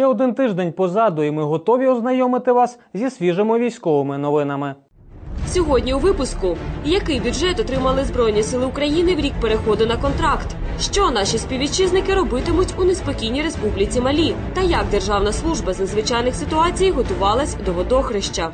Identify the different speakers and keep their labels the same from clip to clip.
Speaker 1: Ще один тиждень позаду, і ми готові ознайомити вас зі свіжими військовими новинами.
Speaker 2: Сьогодні у випуску який бюджет отримали Збройні Сили України в рік переходу на контракт? Що наші співвітчизники робитимуть у неспокійній республіці Малі? Та як Державна служба з надзвичайних ситуацій готувалась до водохреща?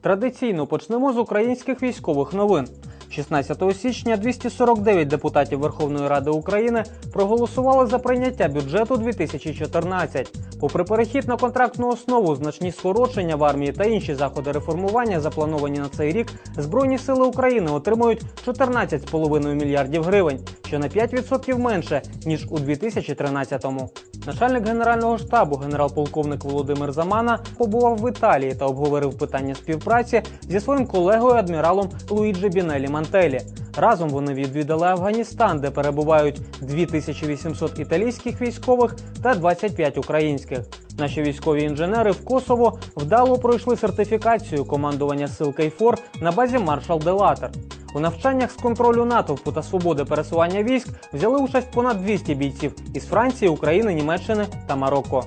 Speaker 1: Традиційно почнемо з українських військових новин. 16 січня 249 депутатів Верховної Ради України проголосували за прийняття бюджету 2014. Попри перехід на контрактну основу, значні скорочення в армії та інші заходи реформування, заплановані на цей рік, Збройні сили України отримують 14,5 мільярдів гривень, що на 5% менше ніж у 2013-му. Начальник генерального штабу, генерал-полковник Володимир Замана, побував в Італії та обговорив питання співпраці зі своїм колегою адміралом Луїджі Бінелі Мантелі. Разом вони відвідали Афганістан, де перебувають 2800 італійських військових та 25 українських. Наші військові інженери в Косово вдало пройшли сертифікацію командування сил Кейфор на базі Маршал Делатер. У навчаннях з контролю натовпу та свободи пересування військ взяли участь понад 200 бійців із Франції, України, Німеччини та Марокко.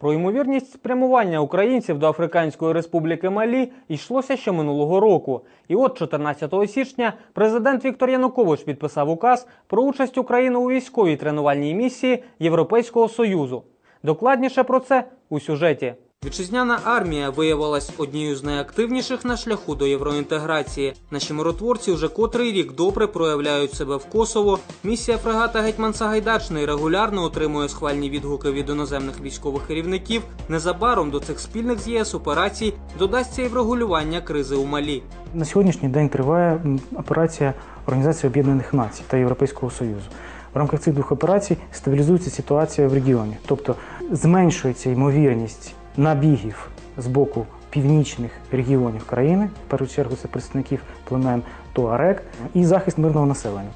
Speaker 1: Про ймовірність спрямування українців до Африканської республіки Малі йшлося ще минулого року. І от 14 січня президент Віктор Янукович підписав указ про участь України у військовій тренувальній місії Європейського союзу. Докладніше про це у сюжеті. Вітчизняна армія виявилась однією з найактивніших на шляху до євроінтеграції. Наші миротворці вже котрий рік добре проявляють себе в Косово. Місія фрегата Гетьман Сагайдачний регулярно отримує схвальні відгуки від іноземних військових керівників. Незабаром до цих спільних з ЄС операцій додасться і врегулювання кризи у Малі.
Speaker 3: На сьогоднішній день триває операція Організації Об'єднаних Націй та Європейського Союзу. В рамках цих двох операцій стабілізується ситуація в регіоні, тобто зменшується ймовірність набігів з боку північних регіонів країни, в першу чергу це представників племен Туарек, і захист мирного населення.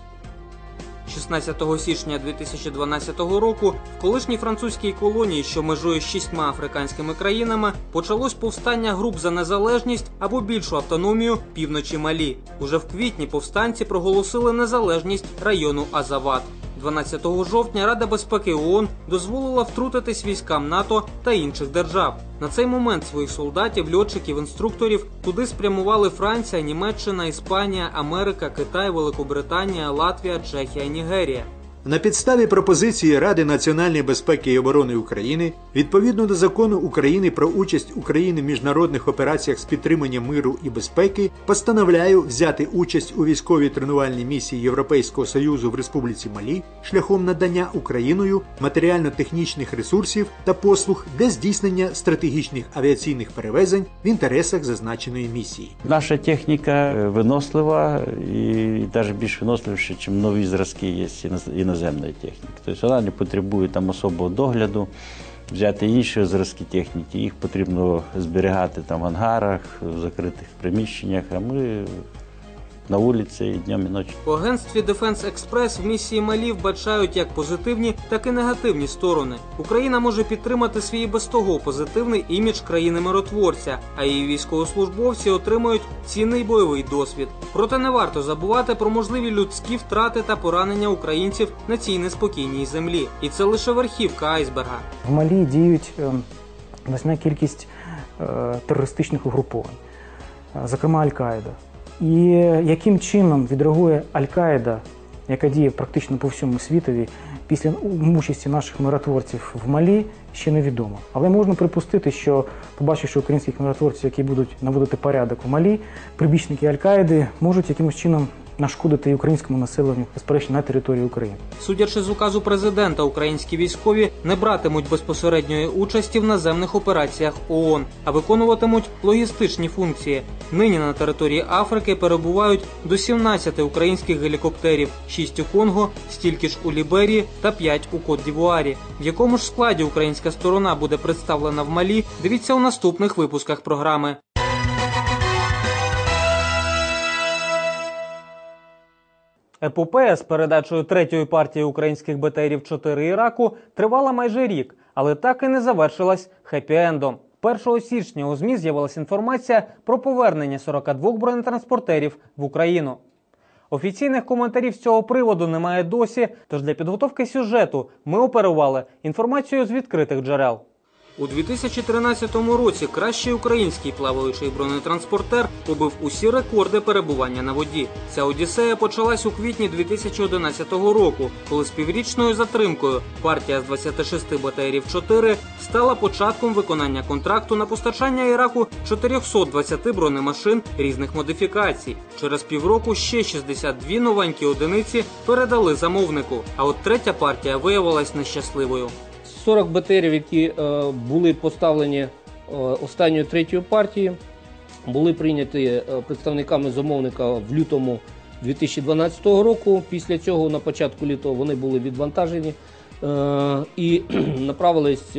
Speaker 1: 16 січня 2012 року в колишній французькій колонії, що межує з шістьма африканськими країнами, почалось повстання груп за незалежність або більшу автономію півночі Малі. Уже в квітні повстанці проголосили незалежність району Азават. 12 жовтня Рада безпеки ООН дозволила втрутитись військам НАТО та інших держав. На цей момент своїх солдатів, льотчиків, інструкторів туди спрямували Франція, Німеччина, Іспанія, Америка, Китай, Великобританія, Латвія, Чехія, Нігерія.
Speaker 4: На підставі пропозиції Ради національної безпеки і оборони України відповідно до закону України про участь України в міжнародних операціях з підтримання миру і безпеки постановляю взяти участь у військовій тренувальній місії Європейського союзу в Республіці Малі шляхом надання Україною матеріально-технічних ресурсів та послуг для здійснення стратегічних авіаційних перевезень в інтересах зазначеної місії.
Speaker 5: Наша техніка е, винослива і навіть більш виносливіша, ніж нові зразки є іноз- іноземної техніки. Тобто вона не потребує там особого догляду. Взяти інші зразки техніки, їх потрібно зберігати там в ангарах, в закритих приміщеннях, а ми на вулиці і днем і ночі.
Speaker 1: У агентстві Defense Express в місії Малі вбачають як позитивні, так і негативні сторони. Україна може підтримати свій і без того позитивний імідж країни-миротворця, а її військовослужбовці отримують цінний бойовий досвід. Проте не варто забувати про можливі людські втрати та поранення українців на цій неспокійній землі. І це лише верхівка айсберга.
Speaker 3: В Малі діють е, значна кількість е, терористичних угруповань, е, зокрема Аль-Каїда. І яким чином відреагує Аль-Каїда, яка діє практично по всьому світові, після участі наших миротворців в Малі, ще невідомо. Але можна припустити, що побачивши українських миротворців, які будуть наводити порядок у Малі, прибічники Аль-Каїди можуть якимось чином нашкодити українському населенню, безперечно, на території України.
Speaker 1: Судячи з указу президента, українські військові не братимуть безпосередньої участі в наземних операціях ООН, а виконуватимуть логістичні функції. Нині на території Африки перебувають до 17 українських гелікоптерів, 6 у Конго, стільки ж у Ліберії та 5 у Кот-Дівуарі. В якому ж складі українська сторона буде представлена в Малі, дивіться у наступних випусках програми. Епопея з передачею третьої партії українських БТРів 4 Іраку тривала майже рік, але так і не завершилась хеппі-ендом. 1 січня у ЗМІ з'явилася інформація про повернення 42 бронетранспортерів в Україну. Офіційних коментарів з цього приводу немає досі, тож для підготовки сюжету ми оперували інформацією з відкритих джерел. У 2013 році кращий український плаваючий бронетранспортер побив усі рекорди перебування на воді. Ця одіссея почалась у квітні 2011 року, коли з піврічною затримкою партія з 26 БТРів 4 стала початком виконання контракту на постачання Іраку 420 бронемашин різних модифікацій. Через півроку ще 62 новенькі одиниці передали замовнику. А от третя партія виявилась нещасливою.
Speaker 6: 40 БТРів, які е, були поставлені е, останньою третьою партії, були прийняті е, представниками замовника в лютому 2012 року. Після цього, на початку літа, вони були відвантажені і направились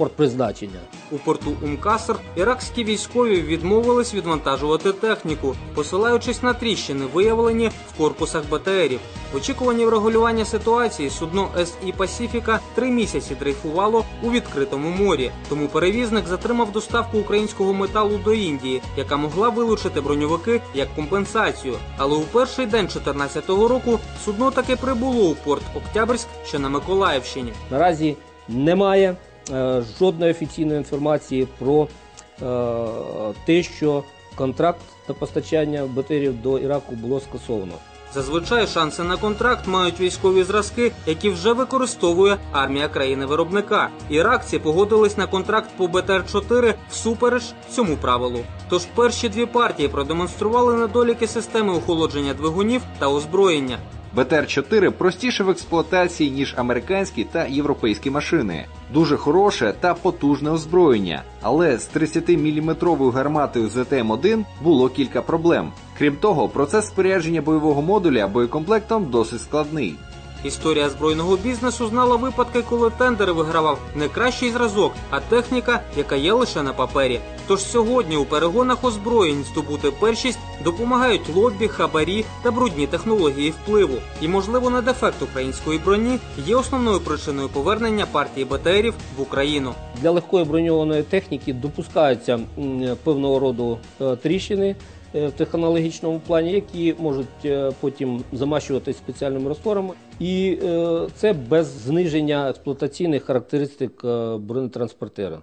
Speaker 6: порт призначення.
Speaker 1: У порту Умкаср іракські військові відмовились відвантажувати техніку, посилаючись на тріщини, виявлені в корпусах БТРів. В очікуванні врегулювання ситуації судно СІ Пасіфіка три місяці дрейфувало у відкритому морі. Тому перевізник затримав доставку українського металу до Індії, яка могла вилучити броньовики як компенсацію. Але у перший день 2014 року судно таки прибуло у порт Октябрьськ, що на Миколаївщині.
Speaker 6: Наразі немає жодної офіційної інформації про е, те, що контракт на постачання БТРів до Іраку було скасовано.
Speaker 1: Зазвичай шанси на контракт мають військові зразки, які вже використовує армія країни-виробника. Іракці погодились на контракт по БТР-4 всупереч цьому правилу. Тож перші дві партії продемонстрували недоліки системи охолодження двигунів та озброєння.
Speaker 7: БТР-4 простіше в експлуатації, ніж американські та європейські машини. Дуже хороше та потужне озброєння, але з 30-мм гарматою ЗТМ-1 було кілька проблем. Крім того, процес спорядження бойового модуля боєкомплектом досить складний.
Speaker 1: Історія збройного бізнесу знала випадки, коли тендери вигравав не кращий зразок, а техніка, яка є лише на папері. Тож сьогодні у перегонах озброєнь здобути першість допомагають лобі, хабарі та брудні технології впливу. І, можливо, не дефект української броні є основною причиною повернення партії БТРів в Україну.
Speaker 6: Для легкої броньованої техніки допускаються певного роду е, тріщини в технологічному плані, які можуть е, потім замащуватись спеціальними растворами. І е, це без зниження експлуатаційних характеристик е, бронетранспортера.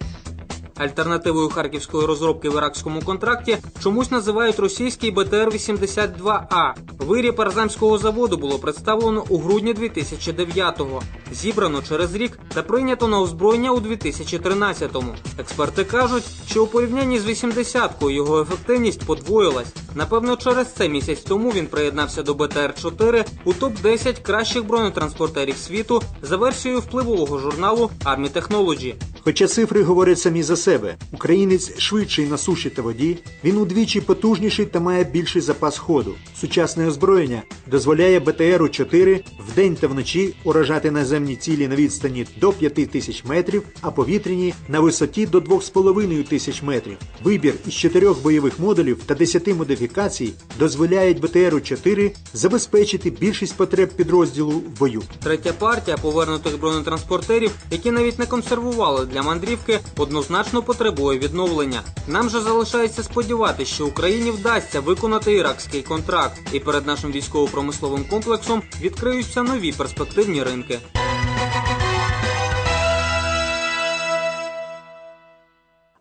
Speaker 1: Альтернативою харківської розробки в іракському контракті чомусь називають російський БТР-82А. Виріб Арзамського заводу було представлено у грудні 2009-го. Зібрано через рік та прийнято на озброєння у 2013-му. Експерти кажуть, що у порівнянні з 80-кою його ефективність подвоїлась. Напевно, через це місяць тому він приєднався до БТР-4 у топ-10 кращих бронетранспортерів світу за версією впливового журналу Army Technology.
Speaker 4: Хоча цифри говорять самі за себе, українець швидший на суші та воді, він удвічі потужніший та має більший запас ходу. Сучасне озброєння дозволяє БТРу 4 вдень та вночі уражати наземні цілі на відстані до 5 тисяч метрів, а повітряні на висоті до 2,5 тисяч метрів. Вибір із чотирьох бойових модулів та 10 модифікацій дозволяють БТРу 4 забезпечити більшість потреб підрозділу в бою.
Speaker 1: Третя партія повернутих бронетранспортерів, які навіть не консервували для мандрівки, однозначно потребує відновлення. Нам же залишається сподіватися, що Україні вдасться виконати іракський контракт, і перед нашим військово-промисловим комплексом відкриються нові перспективні ринки.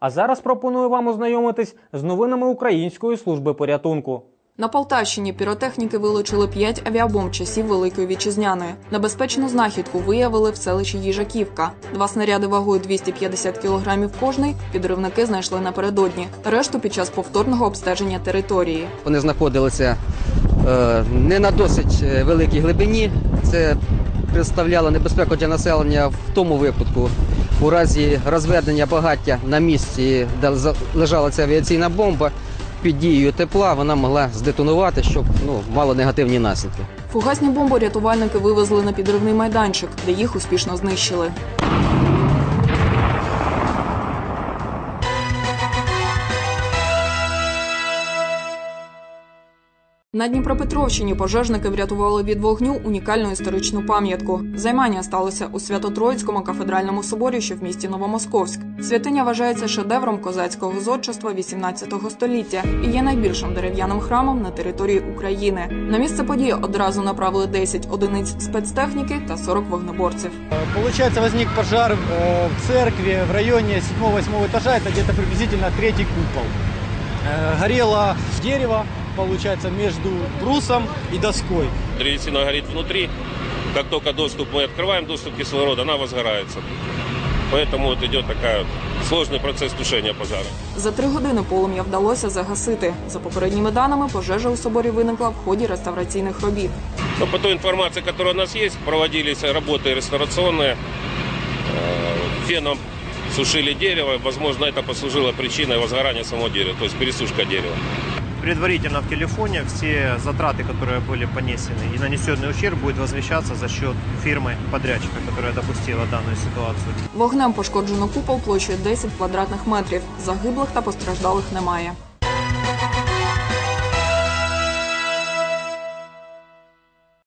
Speaker 1: А зараз пропоную вам ознайомитись з новинами Української служби порятунку.
Speaker 8: На Полтавщині піротехніки вилучили 5 авіабомб часів Великої Вітчизняної. Небезпечну знахідку виявили в селищі Їжаківка. Два снаряди вагою 250 кг кожний підривники знайшли напередодні. Решту під час повторного обстеження території.
Speaker 9: Вони знаходилися е, не на досить е, великій глибині. Це представляло небезпеку для населення в тому випадку, у разі розведення багаття на місці, де лежала ця авіаційна бомба. Під дією тепла вона могла здетонувати, щоб ну, мало негативні наслідки.
Speaker 8: Фугасні бомби рятувальники вивезли на підривний майданчик, де їх успішно знищили. На Дніпропетровщині пожежники врятували від вогню унікальну історичну пам'ятку. Займання сталося у Свято-Троїцькому кафедральному соборі, що в місті Новомосковськ. Святиня вважається шедевром козацького зодчества XVIII століття і є найбільшим дерев'яним храмом на території України. На місце події одразу направили 10 одиниць спецтехніки та 40 вогнеборців.
Speaker 10: Получается, возник пожар э, в церкви в районе 7-8 этажа, это где-то приблизительно третий купол. Э, Горело дерево, получается, между брусом и доской.
Speaker 11: Древесина горит внутри. Как только доступ мы открываем, доступ кислорода, она возгорается. Поэтому вот идет такая вот сложный процесс тушения пожара.
Speaker 8: За три години полум'я вдалося загасити. За попередніми даними, пожежа у соборі виникла в ході реставраційних робіт.
Speaker 11: Но по той информации, которая у нас есть, проводились работы реставрационные. Э, Феном сушили дерево. Возможно, это послужило причиной возгорания самого дерева, то есть пересушка дерева.
Speaker 10: Предварительно в телефоне все затраты, которые были понесены и нанесенный ущерб будет возмещаться за счет фирмы подрядчика, которая допустила данную ситуацию.
Speaker 8: Вогнем пошкоджено купол площею 10 квадратних метрів. Загиблих та постраждалих немає.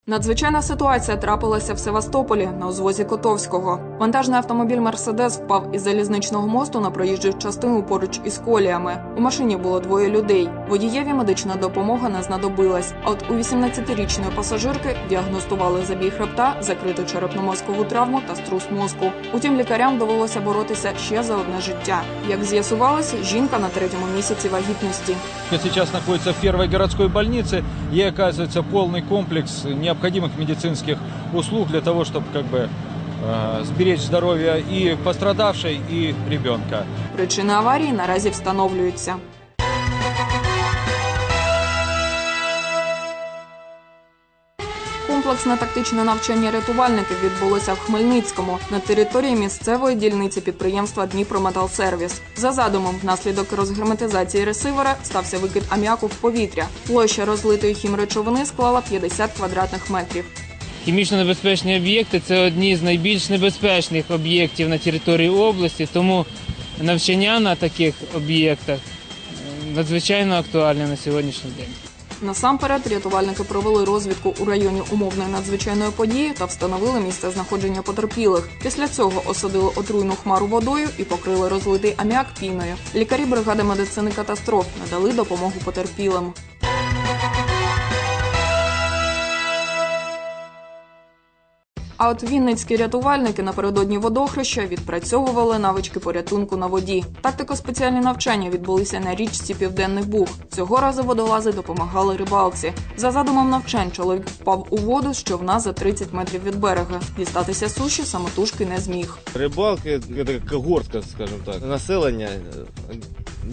Speaker 8: Надзвичайна ситуація трапилася в Севастополі на узвозі Котовського. Вантажний автомобіль Мерседес впав із залізничного мосту на проїжджу частину поруч із коліями. У машині було двоє людей. Водієві медична допомога не знадобилась. А от у 18-річної пасажирки діагностували забій хребта, закриту черепно-мозкову травму та струс мозку. Утім, лікарям довелося боротися ще за одне життя. Як з'ясувалось, жінка на третьому місяці вагітності.
Speaker 12: Сейчас находится в первой городской больнице. Ей оказывается полный комплекс необходимых медицинских услуг для того, чтобы как бы э, сберечь здоровье и пострадавшей, и ребенка.
Speaker 8: Причини аварії наразі встановлюються. Комплексне тактичне навчання рятувальників відбулося в Хмельницькому на території місцевої дільниці підприємства Дніпрометалсервіс. За задумом, внаслідок розгерметизації ресивера стався викид аміаку в повітря. Площа розлитої хімречовини склала 50 квадратних метрів.
Speaker 13: Хімічно небезпечні об'єкти це одні з найбільш небезпечних об'єктів на території області, тому навчання на таких об'єктах е, надзвичайно актуальне на сьогоднішній день.
Speaker 8: Насамперед рятувальники провели розвідку у районі умовної надзвичайної події та встановили місце знаходження потерпілих. Після цього осадили отруйну хмару водою і покрили розлитий аміак піною. Лікарі бригади медицини катастроф надали допомогу потерпілим. А от вінницькі рятувальники напередодні водохреща відпрацьовували навички порятунку на воді. Тактико-спеціальні навчання відбулися на річці Південний Буг. Цього разу водолази допомагали рибалці. За задумом навчань чоловік впав у воду з човна за 30 метрів від берега. Дістатися суші самотужки не зміг.
Speaker 14: Рибалки це когортка, скажімо так. Населення е,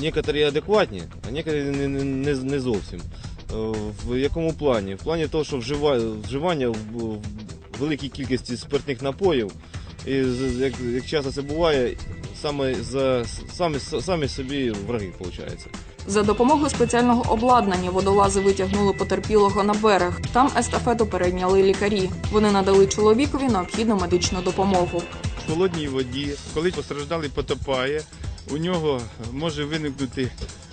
Speaker 14: некоторі адекватні, а некоторі не, не, не, не зовсім. Е, В якому плані? В плані того, що вжива, вживання в, в великій кількості спиртних напоїв, і як, як часто це буває, саме за самі, самі собі враги, виходить.
Speaker 8: За допомогою спеціального обладнання водолази витягнули потерпілого на берег. Там естафету перейняли лікарі. Вони надали чоловікові необхідну медичну допомогу.
Speaker 15: в холодній воді, коли постраждалий потопає, у нього може виникнути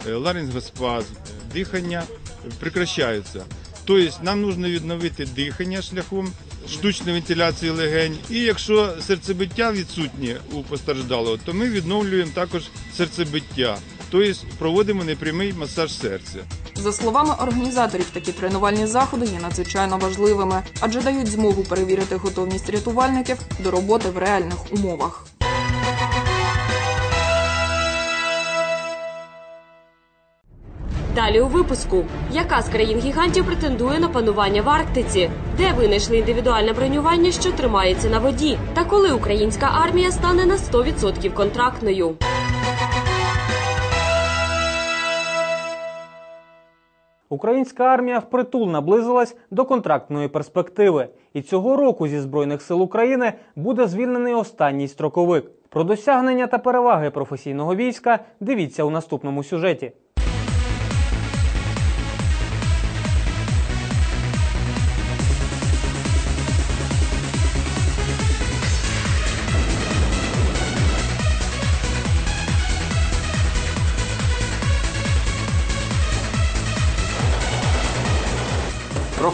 Speaker 15: е, ларингоспазм, дихання прекращається. Тобто нам потрібно відновити дихання шляхом штучної вентиляції легень. І якщо серцебиття відсутнє у постраждалого, то ми відновлюємо також серцебиття, тобто проводимо непрямий масаж серця.
Speaker 8: За словами організаторів, такі тренувальні заходи є надзвичайно важливими, адже дають змогу перевірити готовність рятувальників до роботи в реальних умовах.
Speaker 2: Далі у випуску: яка з країн гігантів претендує на панування в Арктиці? Де винайшли індивідуальне бронювання, що тримається на воді? Та коли українська армія стане на 100% контрактною?
Speaker 1: Українська армія впритул наблизилась до контрактної перспективи, і цього року зі збройних сил України буде звільнений останній строковик. Про досягнення та переваги професійного війська дивіться у наступному сюжеті.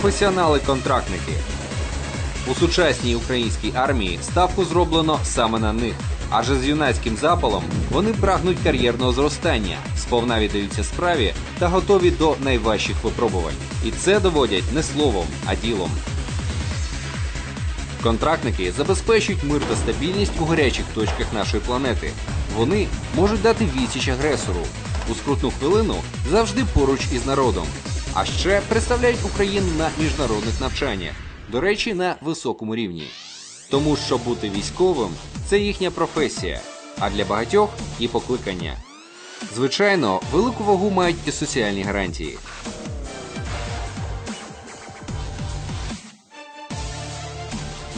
Speaker 7: Професіонали-контрактники. У сучасній українській армії ставку зроблено саме на них. Адже з юнацьким запалом вони прагнуть кар'єрного зростання, сповна віддаються справі та готові до найважчих випробувань. І це доводять не словом, а ділом. Контрактники забезпечують мир та стабільність у гарячих точках нашої планети. Вони можуть дати відсіч агресору у скрутну хвилину завжди поруч із народом. А ще представляють Україну на міжнародних навчаннях, до речі, на високому рівні. Тому що бути військовим це їхня професія, а для багатьох і покликання. Звичайно, велику вагу мають і соціальні гарантії.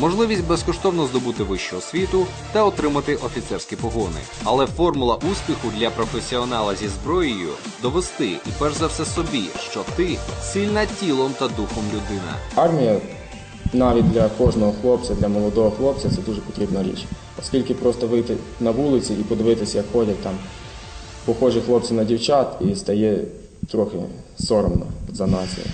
Speaker 7: Можливість безкоштовно здобути вищу освіту та отримати офіцерські погони. Але формула успіху для професіонала зі зброєю довести і перш за все собі, що ти сильна тілом та духом людина.
Speaker 16: Армія навіть для кожного хлопця, для молодого хлопця це дуже потрібна річ. Оскільки просто вийти на вулиці і подивитися, як ходять там похожі хлопці на дівчат, і стає трохи соромно за націю.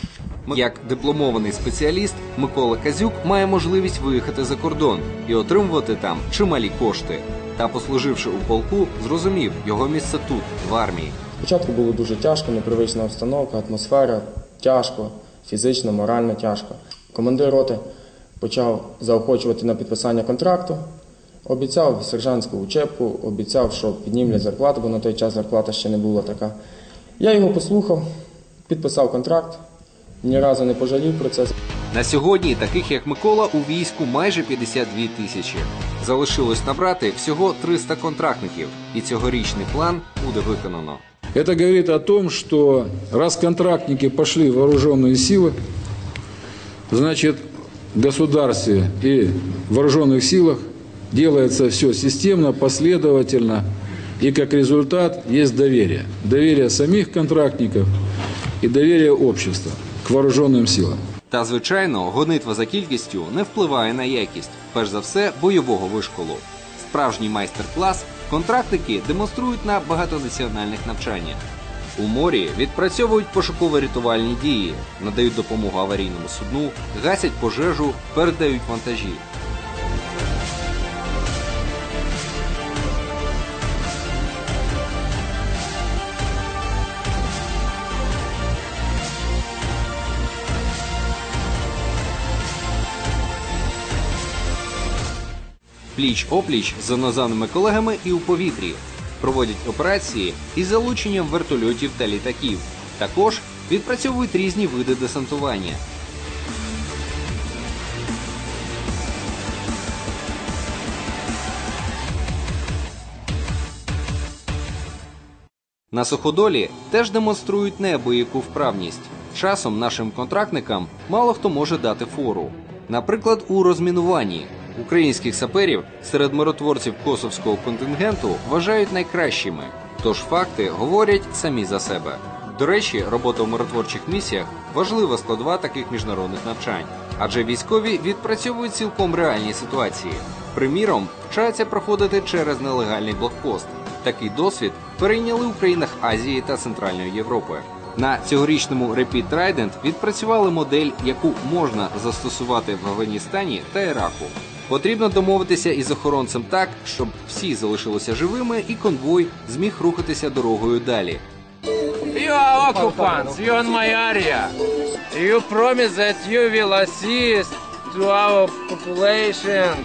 Speaker 7: Як дипломований спеціаліст, Микола Казюк має можливість виїхати за кордон і отримувати там чималі кошти. Та, послуживши у полку, зрозумів його місце тут, в армії.
Speaker 16: Спочатку було дуже тяжко, непривична обстановка, атмосфера, тяжко, фізично, морально тяжко. Командир роти почав заохочувати на підписання контракту, обіцяв сержантську учебку, обіцяв, що піднімлять зарплату, бо на той час зарплата ще не була така. Я його послухав, підписав контракт, ні разу не пожалів про це.
Speaker 7: На сьогодні таких як Микола у війську майже 52 тисячі. Залишилось набрати всього 300 контрактників, і цьогорічний план буде виконано.
Speaker 17: Это говорит о том, что раз контрактники пошли в вооруженные силы, значит, в государстве и в вооруженных силах делается все системно, последовательно, и как результат есть доверие. Доверие самих контрактников и доверие общества к вооруженным силам.
Speaker 7: Та звичайно, гонитва за кількістю не впливає на якість, перш за все, бойового вишколу. Справжній майстер-клас контрактики демонструють на багатонаціональних навчаннях. У морі відпрацьовують пошуково-рятувальні дії, надають допомогу аварійному судну, гасять пожежу, передають вантажі. Пліч-опліч з іноземними колегами і у повітрі. Проводять операції із залученням вертольотів та літаків. Також відпрацьовують різні види десантування. На суходолі теж демонструють неабияку вправність. Часом нашим контрактникам мало хто може дати фору. Наприклад, у розмінуванні українських саперів серед миротворців косовського контингенту вважають найкращими. Тож факти говорять самі за себе. До речі, робота в миротворчих місіях важлива складова таких міжнародних навчань, адже військові відпрацьовують цілком реальні ситуації. Приміром, вчаться проходити через нелегальний блокпост. Такий досвід перейняли у країнах Азії та Центральної Європи. На цьогорічному Rapid Trident відпрацювали модель, яку можна застосувати в Афганістані та Іраку. Потрібно домовитися із охоронцем так, щоб всі залишилися живими і конвой зміг рухатися дорогою далі.
Speaker 18: You are occupants. You're on my area. You promise that you will assist to our population.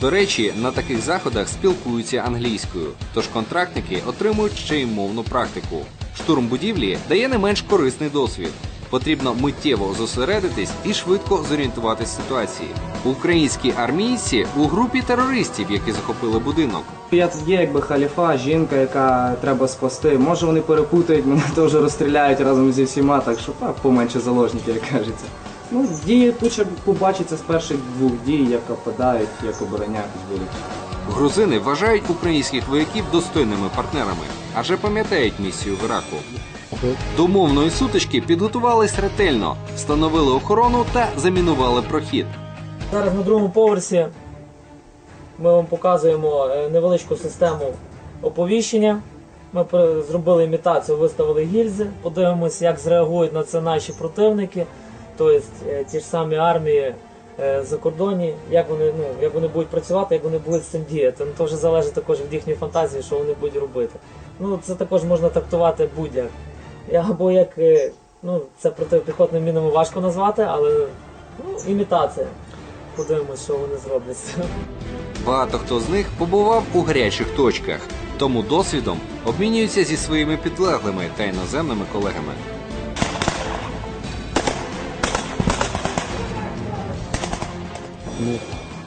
Speaker 7: До речі, на таких заходах спілкуються англійською, тож контрактники отримують ще й мовну практику. Штурм будівлі дає не менш корисний досвід. Потрібно миттєво зосередитись і швидко зорієнтуватись в ситуації. Українські армійці у групі терористів, які захопили будинок.
Speaker 19: Я тут є якби халіфа, жінка, яка треба спасти. Може вони перепутають, мене теж розстріляють разом зі всіма, так що так, поменше заложників, як кажеться. Ну, дії тут побачиться з перших двох дій, як опадають, як оборонятись будуть.
Speaker 7: Грузини вважають українських вояків достойними партнерами, адже пам'ятають місію в Іраку. До мовної сутички підготувались ретельно, встановили охорону та замінували прохід.
Speaker 20: Зараз на другому поверсі ми вам показуємо е, невеличку систему оповіщення. Ми зробили імітацію, виставили гільзи, подивимося, як зреагують на це наші противники. тобто ті ж самі армії е, закордонні, як вони, ну, як вони будуть працювати, як вони будуть з цим діяти. Ну, то вже залежить також від їхньої фантазії, що вони будуть робити. Ну, це також можна трактувати будь-як. Або як, е, ну, це протипіхотними мінами важко назвати, але ну, імітація. Подивимось, що вони зроблять.
Speaker 7: Багато хто з них побував у гарячих точках, тому досвідом обмінюються зі своїми підлеглими та іноземними колегами.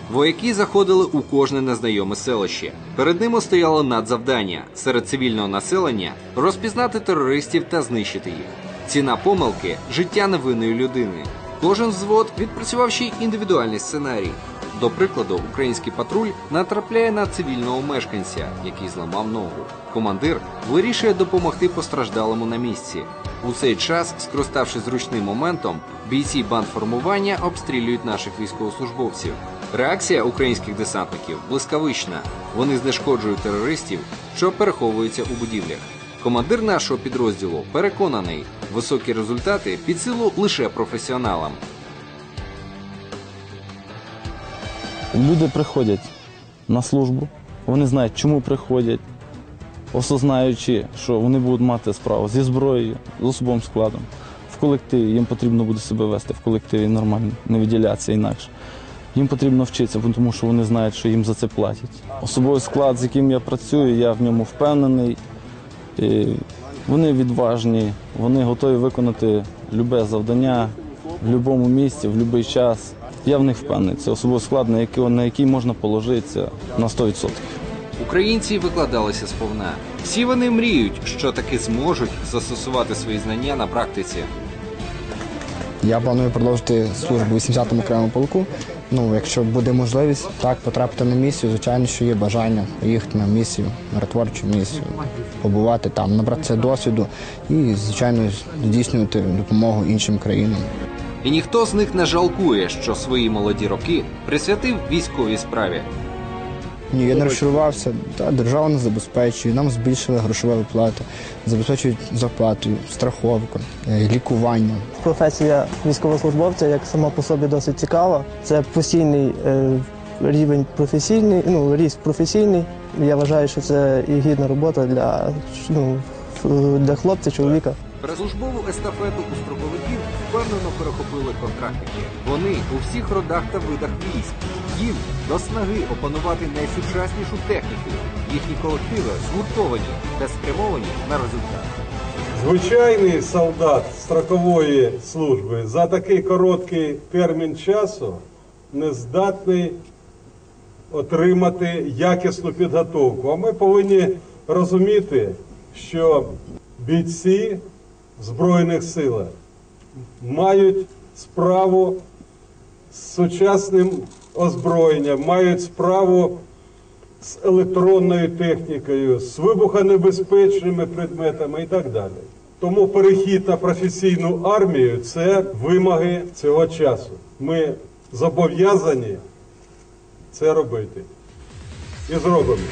Speaker 7: Вояки заходили у кожне незнайоме селище. Перед ними стояло надзавдання серед цивільного населення розпізнати терористів та знищити їх. Ціна помилки життя невинної людини. Кожен взвод відпрацював ще й індивідуальний сценарій. До прикладу, український патруль натрапляє на цивільного мешканця, який зламав ногу. Командир вирішує допомогти постраждалому на місці. У цей час, скориставшись зручним моментом, бійці бандформування обстрілюють наших військовослужбовців. Реакція українських десантників блискавична. Вони знешкоджують терористів, що переховуються у будівлях. Командир нашого підрозділу переконаний, високі результати під силу лише професіоналам.
Speaker 21: Люди приходять на службу, вони знають, чому приходять, осознаючи, що вони будуть мати справу зі зброєю, з особовим складом. В колективі їм потрібно буде себе вести в колективі нормально, не виділятися інакше. Їм потрібно вчитися, тому що вони знають, що їм за це платять. Особовий склад, з яким я працюю, я в ньому впевнений. І вони відважні, вони готові виконати любе завдання в будь-якому місці, в будь-який час. Я в них впевнений. Це особовий склад, на який, на який можна положитися на 100%.
Speaker 7: Українці викладалися сповна. Всі вони мріють, що таки зможуть застосувати свої знання на практиці.
Speaker 22: Я планую продовжити службу у 80-му окремому полку. Ну, якщо буде можливість так потрапити на місію, звичайно, що є бажання поїхати на місію, миротворчу місію, побувати там, набратися досвіду і, звичайно, здійснювати допомогу іншим країнам.
Speaker 7: І ніхто з них не жалкує, що свої молоді роки присвятив військовій справі.
Speaker 22: Ні, я не розчарувався. Та держава нас забезпечує, нам збільшили грошові виплати, забезпечують зарплату, страховку, е, лікування.
Speaker 23: Професія військовослужбовця як сама по собі досить цікава. Це постійний е, рівень професійний, ну ріст професійний. Я вважаю, що це і гідна робота для, ну, для хлопця, чоловіка.
Speaker 7: Службову естафету у строковиків впевнено перехопили контрактники. Вони у всіх родах та видах військ. Їм до снаги опанувати найсучаснішу техніку. Їхні колективи згуртовані та спрямовані на результат.
Speaker 24: Звичайний солдат строкової служби за такий короткий термін часу не здатний отримати якісну підготовку. А ми повинні розуміти, що бійці Збройних силах мають справу з сучасним озброєнням, мають справу з електронною технікою, з вибухонебезпечними предметами і так далі. Тому перехід на професійну армію це вимоги цього часу. Ми зобов'язані це робити. І зробимо.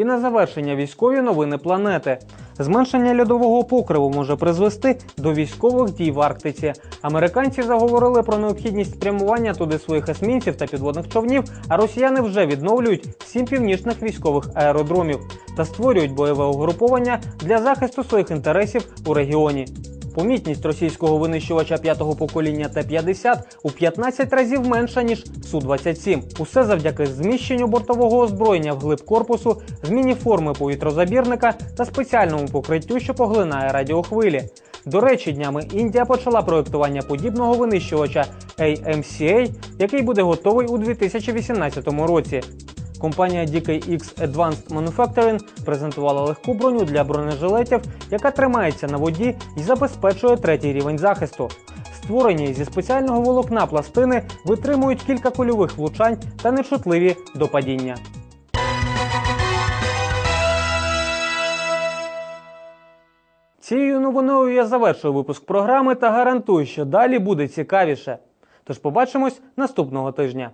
Speaker 1: І на завершення військові новини планети. Зменшення льодового покриву може призвести до військових дій в Арктиці. Американці заговорили про необхідність спрямування туди своїх есмінців та підводних човнів, а росіяни вже відновлюють сім північних військових аеродромів та створюють бойове угруповання для захисту своїх інтересів у регіоні. Помітність російського винищувача п'ятого покоління Т-50 у 15 разів менша ніж Су-27. Усе завдяки зміщенню бортового озброєння вглиб корпусу, зміні форми повітрозабірника та спеціальному покриттю, що поглинає радіохвилі. До речі, днями Індія почала проєктування подібного винищувача AMCA, який буде готовий у 2018 році. Компанія DKX Advanced Manufacturing презентувала легку броню для бронежилетів, яка тримається на воді і забезпечує третій рівень захисту. Створені зі спеціального волокна пластини витримують кілька кульових влучань та нечутливі до падіння. Цією новиною я завершую випуск програми та гарантую, що далі буде цікавіше. Тож побачимось наступного тижня.